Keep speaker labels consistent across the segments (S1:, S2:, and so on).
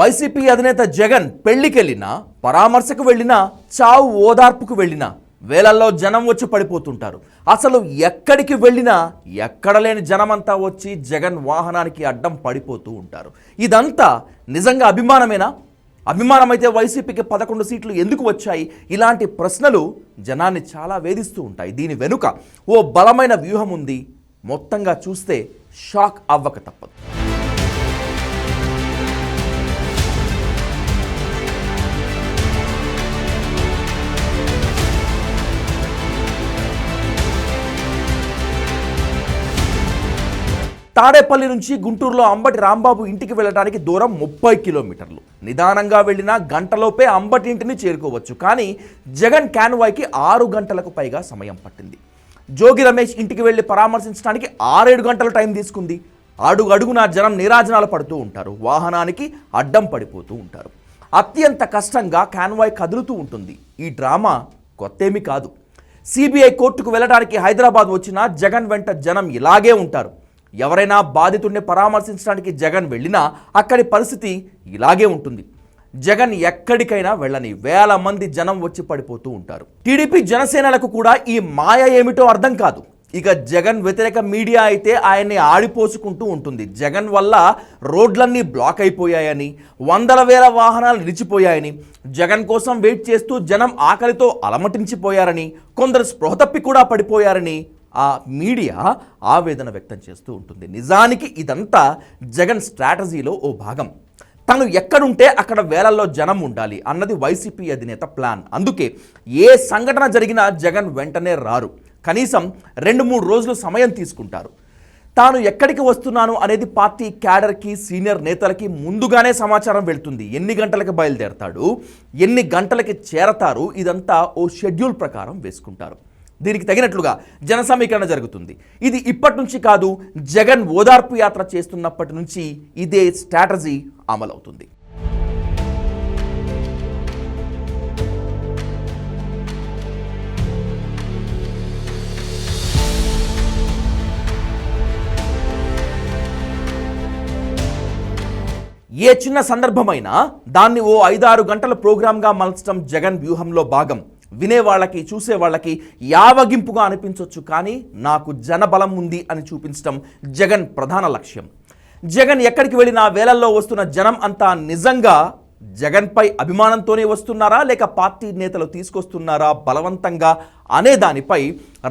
S1: YCP అధినేత జగన్ పెళ్ళికెళ్ళినా పరామర్శకు వెళ్ళినా చావు ఓదార్పుకు వెళ్ళినా వేలల్లో జనం వచ్చి పడిపోతుంటారు. అసలు ఎక్కడికి వెళ్ళినా ఎక్కడ లేని జనమంతా వచ్చి జగన్ వాహనానికి అడ్డం పడిపోతూ ఉంటారు. ఇదంతా నిజంగా అభిమానమేనా? అభిమానమైతే వైసీపీకి పదకొండు సీట్లు ఎందుకు వచ్చాయి? ఇలాంటి ప్రశ్నలు జనాన్ని చాలా వేధిస్తూ ఉంటాయి. దీని వెనుక ఓ బలమైన వ్యూహం ఉంది. మొత్తంగా చూస్తే షాక్ అవ్వక తప్పదు. తాడేపల్లి నుంచి గుంటూరులో అంబటి రాంబాబు ఇంటికి వెళ్ళడానికి దూరం ముప్పై కిలోమీటర్లు. నిదానంగా వెళ్ళినా గంటలోపే అంబటి ఇంటిని చేరుకోవచ్చు. కానీ జగన్ క్యాన్వాయ్కి ఆరు గంటలకు పైగా సమయం పట్టింది. జోగి రమేష్ ఇంటికి వెళ్ళి పరామర్శించడానికి ఆరేడు గంటల టైం తీసుకుంది. అడుగు అడుగునా జనం నిరాజనాలు పడుతూ ఉంటారు. వాహనానికి అడ్డం పడిపోతూ ఉంటారు. అత్యంత కష్టంగా క్యాన్వాయ్ కదులుతూ ఉంటుంది. ఈ డ్రామా కొత్తేమీ కాదు. సిబిఐ కోర్టుకు వెళ్ళడానికి హైదరాబాద్ వచ్చిన జగన్ వెంట జనం ఇలాగే ఉంటారు. ఎవరైనా బాధితుడిని పరామర్శించడానికి జగన్ వెళ్ళినా అక్కడి పరిస్థితి ఇలాగే ఉంటుంది. జగన్ ఎక్కడికైనా వెళ్ళని వేల మంది జనం వచ్చి పడిపోతూ ఉంటారు. టీడీపీ జనసేనలకు కూడా ఈ మాయ ఏమిటో అర్థం కాదు. ఇక జగన్ వ్యతిరేక మీడియా అయితే ఆయన్ని ఆడిపోసుకుంటూ ఉంటుంది. జగన్ వల్ల రోడ్లన్నీ బ్లాక్ అయిపోయాయని వందల వేల వాహనాలు నిలిచిపోయాయని జగన్ కోసం వెయిట్ చేస్తూ జనం ఆకలితో అలమటించిపోయారని కొందరు స్పృహ తప్పి కూడా పడిపోయారని ఆ మీడియా ఆవేదన వ్యక్తం చేస్తూ ఉంటుంది. నిజానికి ఇదంతా జగన్ స్ట్రాటజీలో ఓ భాగం. తను ఎక్కడుంటే అక్కడ వేలల్లో జనం ఉండాలి అన్నది వైసీపీ అధినేత ప్లాన్. అందుకే ఏ సంఘటన జరిగినా జగన్ వెంటనే రారు. కనీసం రెండు మూడు రోజులు సమయం తీసుకుంటారు. తాను ఎక్కడికి వస్తున్నాను అనేది పార్టీ క్యాడర్కి సీనియర్ నేతలకి ముందుగానే సమాచారం వెళ్తుంది. ఎన్ని గంటలకు బయలుదేరతాడు? ఎన్ని గంటలకి చేరతారు? ఇదంతా ఓ షెడ్యూల్ ప్రకారం వేసుకుంటారు. దీనికి తగినట్లుగా జన సమీకరణ జరుగుతుంది. ఇది ఇప్పటి నుంచి కాదు జగన్ ఓదార్పు యాత్ర చేస్తున్నప్పటి నుంచి ఇదే స్ట్రాటజీ అమలవుతుంది. ఏ చిన్న సందర్భమైనా దాన్ని ఓ ఐదారు గంటల ప్రోగ్రాంగా మలచడం జగన్ వ్యూహంలో భాగం. వినే వాళ్ళకి చూసే వాళ్ళకి యావగింపుగా అనిపించవచ్చు కానీ నాకు జనబలం ఉంది అని చూపించడం జగన్ ప్రధాన లక్ష్యం. జగన్ ఎక్కడికి వెళ్ళినా వేలల్లో వస్తున్న జనం అంతా నిజంగా జగన్పై అభిమానంతోనే వస్తున్నారా లేక పార్టీ నేతలు తీసుకొస్తున్నారా బలవంతంగా అనే దానిపై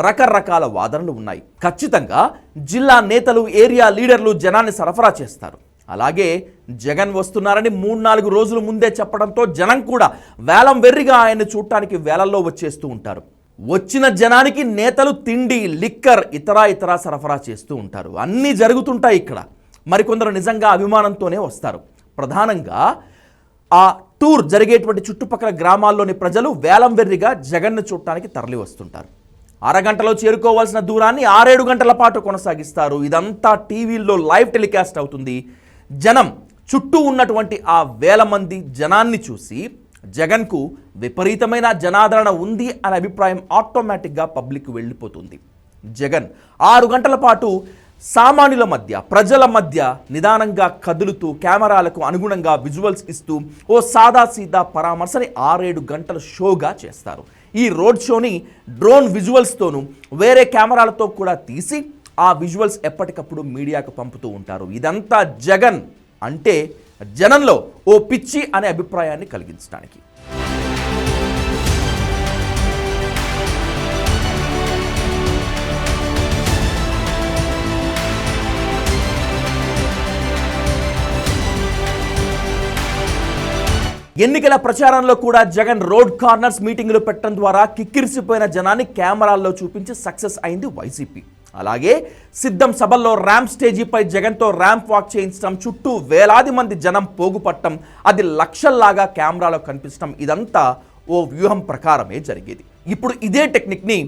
S1: రకరకాల వాదనలు ఉన్నాయి. ఖచ్చితంగా జిల్లా నేతలు ఏరియా లీడర్లు జనాన్ని సరఫరా చేస్తారు. అలాగే జగన్ వస్తున్నారని మూడు నాలుగు రోజుల ముందే చెప్పడంతో జనం కూడా వేలం వెర్రిగా ఆయన్ని చూడటానికి వేలల్లో వచ్చేస్తూ ఉంటారు. వచ్చిన జనానికి నేతలు తిండి లిక్కర్ ఇతర ఇతర సరఫరా చేస్తూ ఉంటారు. అన్నీ జరుగుతుంటాయి ఇక్కడ. మరికొందరు నిజంగా అభిమానంతోనే వస్తారు. ప్రధానంగా ఆ టూర్ జరిగేటువంటి చుట్టుపక్కల గ్రామాల్లోని ప్రజలు వేలం వెర్రిగా జగన్ను చూడటానికి తరలి వస్తుంటారు. అరగంటలో చేరుకోవాల్సిన దూరాన్ని ఆరేడు గంటల పాటు కొనసాగిస్తారు. ఇదంతా టీవీల్లో లైవ్ టెలికాస్ట్ అవుతుంది. జనం చుట్టూ ఉన్నటువంటి ఆ వేల మంది జనాన్ని చూసి జగన్కు విపరీతమైన జనాదరణ ఉంది అనే అభిప్రాయం ఆటోమేటిక్గా పబ్లిక్ వెళ్ళిపోతుంది. జగన్ ఆరు గంటల పాటు సామాన్యుల మధ్య ప్రజల మధ్య నిదానంగా కదులుతూ కెమెరాలకు అనుగుణంగా విజువల్స్ ఇస్తూ ఓ సాదా సీదా పరామర్శని ఆరేడు గంటల షోగా చేస్తారు. ఈ రోడ్ షోని డ్రోన్ విజువల్స్తోనూ వేరే కెమెరాలతో కూడా తీసి ఆ విజువల్స్ ఎప్పటికప్పుడు మీడియాకు పంపుతూ ఉంటారు. ఇదంతా జగన్ అంటే జనంలో ఓ పిచ్చి అనే అభిప్రాయాన్ని కలిగించడానికి. ఎన్నికల ప్రచారంలో కూడా జగన్ రోడ్ కార్నర్స్ మీటింగులు పెట్టడం ద్వారా కిక్కిరిసిపోయిన జనాన్ని కెమెరాల్లో చూపించి సక్సెస్ అయింది వైసీపీ. అలాగే సిద్ధం సభల్లో ర్యాంప్ స్టేజీపై జగన్తో ర్యాంప్ వాక్ చేయించడం చుట్టూ వేలాది మంది జనం పోగుపట్టడం అది లక్షల్లాగా కెమెరాలో కనిపించడం ఇదంతా ఓ వ్యూహం ప్రకారమే జరిగేది. ఇప్పుడు ఇదే టెక్నిక్ని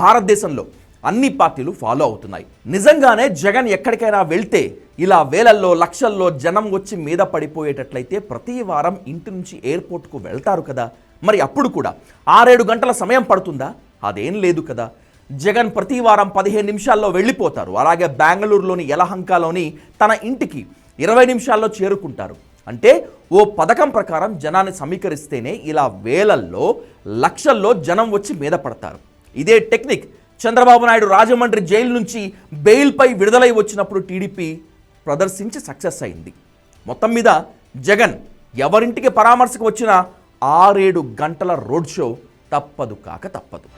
S1: భారతదేశంలో అన్ని పార్టీలు ఫాలో అవుతున్నాయి. నిజంగానే జగన్ ఎక్కడికైనా వెళ్తే ఇలా వేలల్లో లక్షల్లో జనం వచ్చి మీద పడిపోయేటట్లయితే ప్రతి వారం ఇంటి నుంచి ఎయిర్పోర్ట్కు వెళ్తారు కదా. మరి అప్పుడు కూడా ఆరేడు గంటల సమయం పడుతుందా? అదేం లేదు కదా. జగన్ ప్రతి వారం పదిహేను నిమిషాల్లో వెళ్ళిపోతారు. అలాగే బెంగళూరులోని యలహంకలోని తన ఇంటికి ఇరవై నిమిషాల్లో చేరుకుంటారు. అంటే ఓ పథకం ప్రకారం జనాన్ని సమీకరిస్తేనే ఇలా వేలల్లో లక్షల్లో జనం వచ్చి మీద పడతారు. ఇదే టెక్నిక్ చంద్రబాబు నాయుడు రాజమండ్రి జైలు నుంచి బెయిల్పై విడుదలై వచ్చినప్పుడు టీడీపీ ప్రదర్శించి సక్సెస్ అయింది. మొత్తం మీద జగన్ ఎవరింటికి పరామర్శకు వచ్చినా ఆరేడు గంటల రోడ్ షో తప్పదు కాక తప్పదు.